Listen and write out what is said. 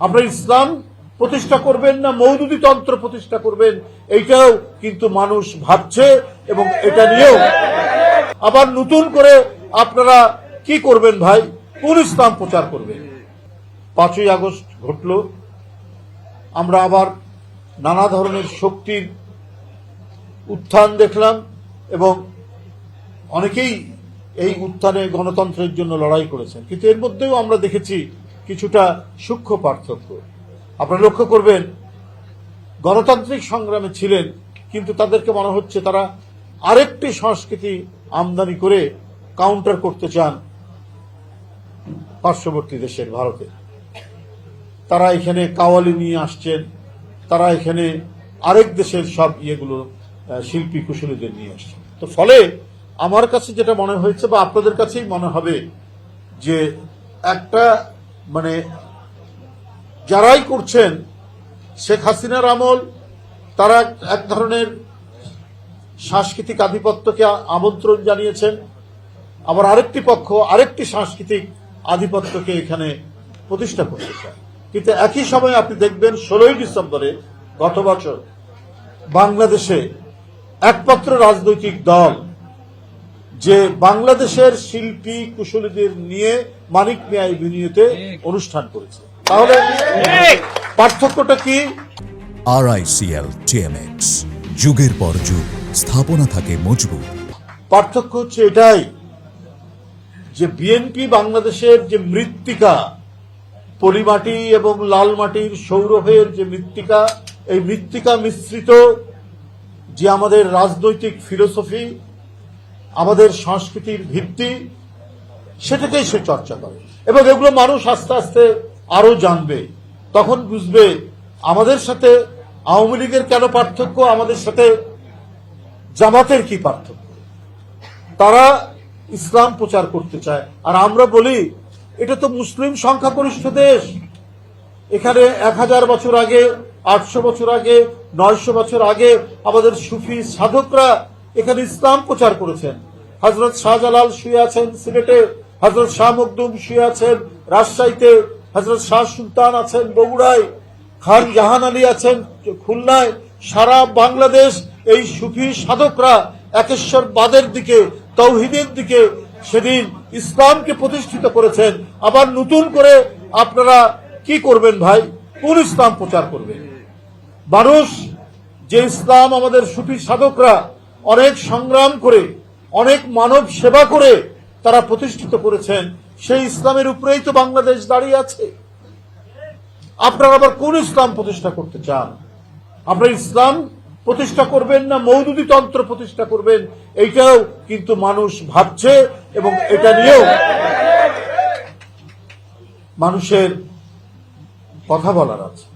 আপনারা ইসলাম প্রতিষ্ঠা করবেন না, মৌদুদি তন্ত্র প্রতিষ্ঠা করবেন, এইটাও কিন্তু মানুষ ভাবছে এবং এটা নিয়েও। আবার নতুন করে আপনারা কি করবেন ভাই? কোন ইসলাম প্রচার করবেন? পাঁচই আগস্ট ঘটল। আমরা আবার নানা ধরনের শক্তির উত্থান দেখলাম এবং অনেকেই এই উত্থানে গণতন্ত্রের জন্য লড়াই করেছেন। কিন্তু এর মধ্যেও আমরা দেখেছি কিছুটা সূক্ষ্ম পার্থক্য। আপনারা লক্ষ্য করবেন, গণতান্ত্রিক সংগ্রামে ছিলেন, কিন্তু তাদেরকে মনে হচ্ছে তারা আরেকটি সংস্কৃতি আমদানি করে কাউন্টার করতে চান পার্শ্ববর্তী দেশের ভারতে। তারা এখানে কাওয়ালি নিয়ে আসছেন, তারা এখানে আরেক দেশের সব ইয়েগুলো শিল্পী কুশলীদের নিয়ে আসছেন। তো ফলে আমার কাছে যেটা মনে হয়েছে বা আপনাদের কাছেই মনে হবে যে একটা মানে যারাই করছেন, শেখ হাসিনার আমল, তারা এক ধরনের সাংস্কৃতিক আধিপত্যকে আমন্ত্রণ জানিয়েছেন। আবার আরেকটি পক্ষ, আরেকটি সাংস্কৃতিক আধিপত্যকে এখানে প্রতিষ্ঠা করতে চায়। কিন্তু একই সময় আপনি দেখবেন, ষোলোই ডিসেম্বরে গত বছর বাংলাদেশে একমাত্র রাজনৈতিক দল যে বাংলাদেশের শিল্পী কুশলীদের নিয়ে মানিক মিয়া এভিনিউতে অনুষ্ঠান করেছে। তাহলে পার্থক্যটা কি? আরআইসিএল টিএমএক্স যুগের পর যুগ স্থাপনা থাকে মজবুত। পার্থক্য হচ্ছে এটাই যে বিএনপি বাংলাদেশের যে মৃত্তিকা পলিমাটি এবং লাল মাটির সৌরভের যে মৃত্তিকা এই মৃত্তিকা মিশ্রিত যে আমাদের রাজনৈতিক ফিলোসফি আমাদের সংস্কৃতির ভিত্তি, সেটাকেই সে চর্চা করে। এবং এগুলো মানুষ আস্তে আস্তে আরও জানবে, তখন বুঝবে আমাদের সাথে আওয়ামী লীগের কেন পার্থক্য, আমাদের সাথে জামাতের কি পার্থক্য। তারা ইসলাম প্রচার করতে চায়। আর আমরা বলি, এটা তো মুসলিম সংখ্যাগরিষ্ঠ দেশ। এখানে এক হাজার বছর আগে, আটশো বছর আগে, নয়শো বছর আগে আমাদের সুফি সাধকরা এখানে ইসলাম প্রচার করেছেন। হজরত শাহজালাল শুয়ে আছেন সিলেটে হজরত শাহ মকদুম শুয়ে আছেন রাজশাহীতে হজরত শাহ সুলতান আছেন বগুড়ায়, খান জাহান আলী আছেন খুলনায়। সারা বাংলাদেশ এই সুফি সাধকরা একেশ্বর বাদের দিকে, তৌহিদের দিকে সেদিন ইসলামকে প্রতিষ্ঠিত করেছেন। আবার নতুন করে আপনারা কি করবেন ভাই? কোন ইসলাম প্রচার করবেন? মানুষ, যে ইসলাম আমাদের সুফি সাধকরা অনেক সংগ্রাম করে অনেক মানব সেবা করে তারা প্রতিষ্ঠিত করেছেন। সেই ইসলামের উপরেই তো বাংলাদেশ দাঁড়িয়ে আছে। আপনারা আবার কোন ইসলাম প্রতিষ্ঠা করতে চান? আপনারা ইসলাম প্রতিষ্ঠা করবেন না মৌদুদি তন্ত্র প্রতিষ্ঠা করবেন? এইটাও কিন্তু মানুষ ভাবছে এবং এটা নিয়েও মানুষের কথা বলার আছে।